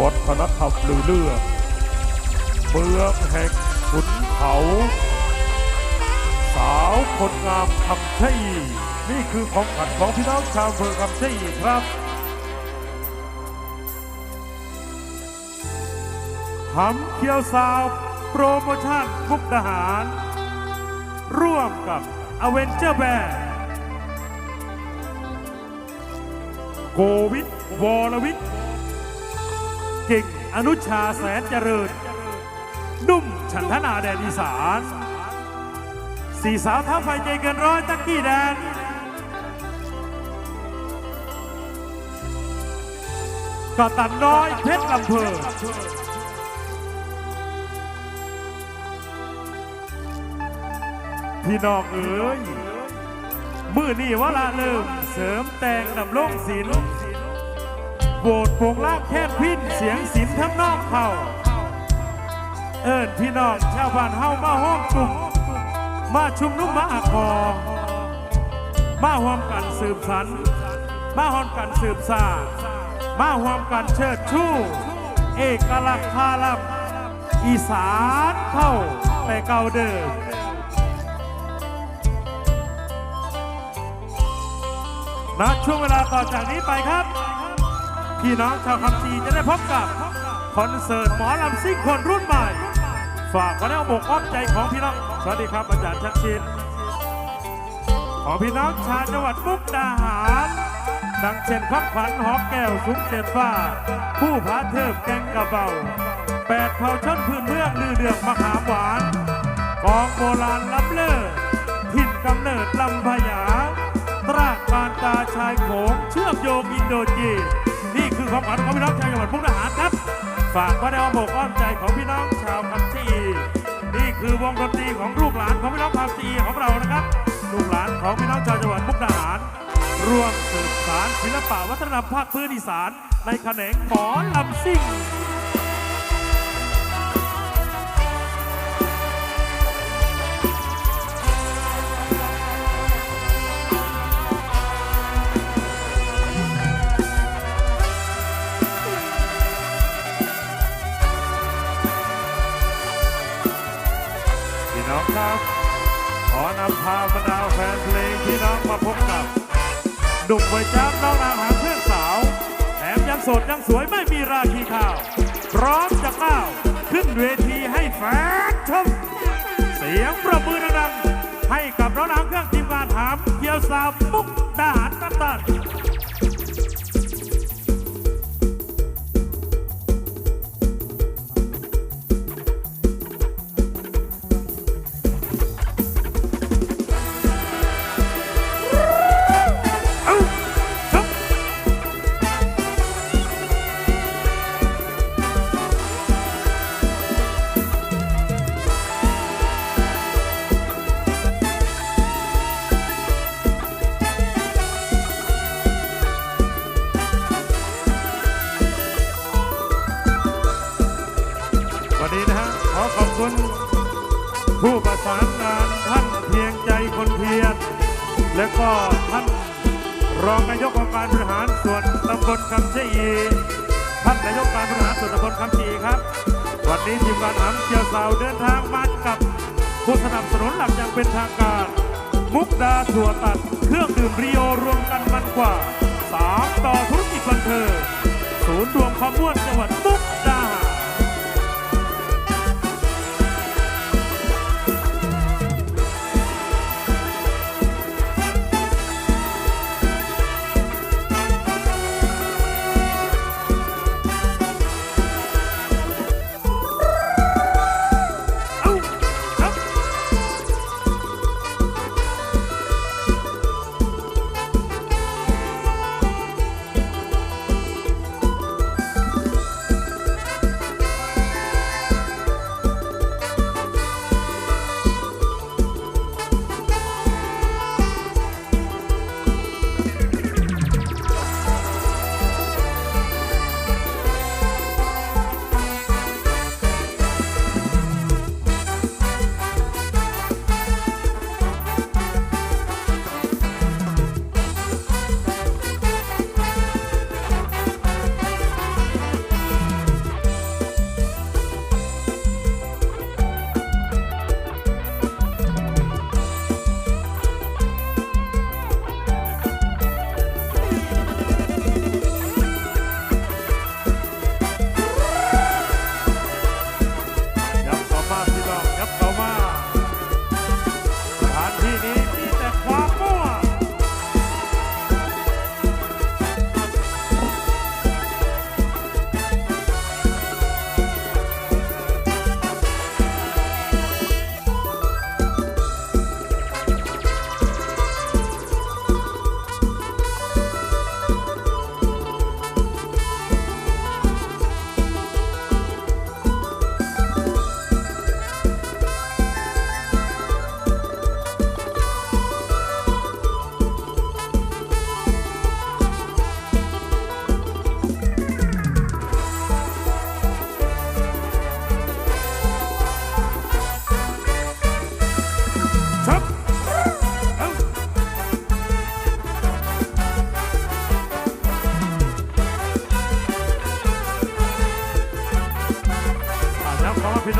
วัฒนธรรมลือเลือเมืองแห่งขุนเขา สาวคนงามคำชะอีนี่คือของขวัญของพี่น้องชาวอำเภอคำชะอีครับ หำเคียวสาวโปรโมชั่นมุกดาหาร ร่วมกับอเวนเจอร์แบร์โกวิทวรวิท กิ่งอนุชาแสนเจริญ นุ่มฉันทนาแดนอีสานสี่สาวท้าไฟใจเกินร้อยตักกี้แดนก็ตันน้อยเพชรลำเพอพี่น้องเอ๋ยมือนี่ว่าละเริ่มเสริมแต่งดำลงศิลป์ โบดโปงลากแค่พินเสียงศิลทั้งนอกเขาเอิญพี่น้องชาวบ้านเฮามาห้องกลุ่มมาชุมนุมมาอคอมาห่วมกันสืบสัน มาห่วมกันสืบสามาห่วมกันเชิดชูเอกลักษณ์พาลำอีสานเข้าแต่เก่าเดิมณช่วงเวลาต่อจากนี้ไปครับ พี่น้องชาวคำจีจะได้พบกับคอนเสิร์ตหมอลำซิ่งคนรุ่นใหม่ ฝากไว้ในอ้อกอ้อมใจของพี่น้อง สวัสดีครับอาจารย์ชัดชินขอพี่น้องชาวจังหวัดมุกดาหาร ดังเช่นพักขวัญหอแก้วสุงเจ็ดฟ้า ผู้พาเทิบแกงกระเบาแปดเผ่าชนพื้นเมืองลือเดืองมะขามหวานกองโบราณล้ำเลิศถิ่นกำเนิดลำพญาตรากการตาชายโขงเชื่อมโยงอินโดจีน ความฝันของพี่น้องชาวจังหวัดมุกดาหารครับ ฝากไว้ในอ้อมอกอ้อมใจของพี่น้องชาวคำชีนี่คือวงดนตรีของลูกหลานของพี่น้องคำชีของเรานะครับลูกหลานของพี่น้องชาวจังหวัดมุกดาหารร่วมสืบสานศิลปะวัฒนธรรมภาคพื้นอีสานในแขนงหมอลำซิ่ง ครับ ขอนำพาบรรดาแฟนเพลงพี่น้องมาพบกับหนุ่มวัยจ้ำน้องนางหางเครื่องสาวแถมยังสดยังสวยไม่มีราคีข่าว พร้อมจะก้าวขึ้นเวทีให้แฟนชม เสียงประมือดังๆให้กับน้องนางเครื่องทีมงานถามเกี่ยวสาวมุกดาหารกัปตัน รองนายกองค์การบริหารส่วนตำบลคำชีท่านนายกการบริหารส่วนตำบลคำชีครับ วันนี้ทีมงานหำเกียวสาวเดินทางมากับผู้สนับสนุนหลักอย่างเป็นทางการ มุกดาถั่วตัด เครื่องดื่มริโอรวมกันมันกว่า 3 ต่อธุรกิจบันเทิงศูนย์รวมความม่วนจังหวัดตุ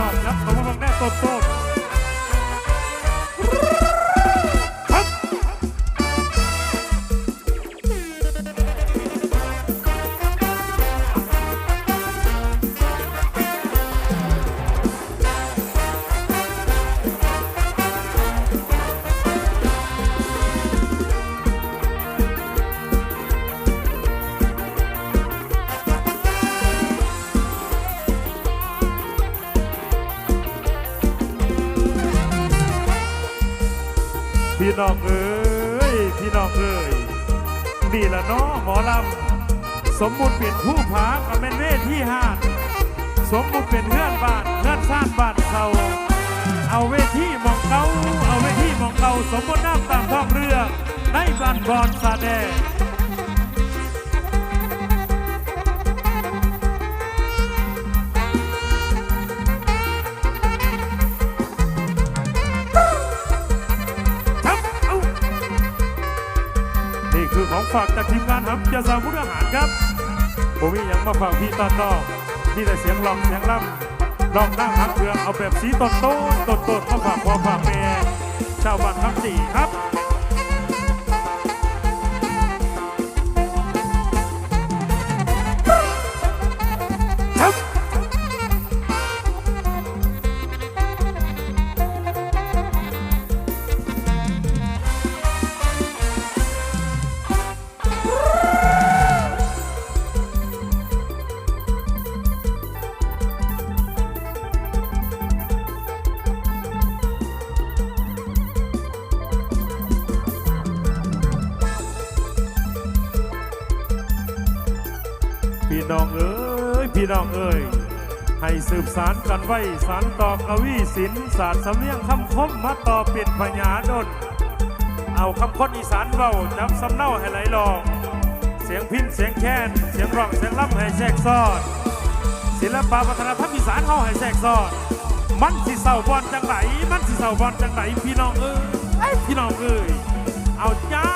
องครับผมมาบังแน่ต้น พี่น้องเอ้ยพี่น้องเอ้ยนี่ละเนาะหมอลำสมบูรณ์เป็นผู้ผากับเป็นเวทีหาดสมบูรณ์เป็นเพื่อนบ้านเพื่อนสร้างบ้านเขาเอาเวทีมองเกาเอาเวทีมองเกาสมบูรณ์น้ำตามท้องเรือในบ้านบอนสาแด ฝากจากทีมงานครับจะสามุทหารครับผมมีอย่างมาฝากพี่ตอนนอกนี่แต่เสียงร้องเสียงล่ำร้องนั่งหักเพื่องเอาแบบสีต้นโต้นต้นต้นมาฝากพ่อฝากแม่ชาวบ้านทั้งสี่ครับครับ พี่น้องเอ้ยพี่น้องเอ้ยให้สืบสารกันไว้สารต่อกวีศิลป์ศาสตร์สำเนียงคำคมมาต่อปิดพญาดนเอาคำคนอีสานเบาจับสำเนาให้ไหลลองเสียงพินเสียงแค้นเสียงร้องเสียงล่ำให้แทรกซอนศิลปะวัฒนธรรมอีสานเฮาให้แทรกซอนมันสิเศร้าบอลจังไหนมันสิเศร้าบอลจังไหนพี่น้องเอ้ยพี่น้องเอ้ยเอาจ้า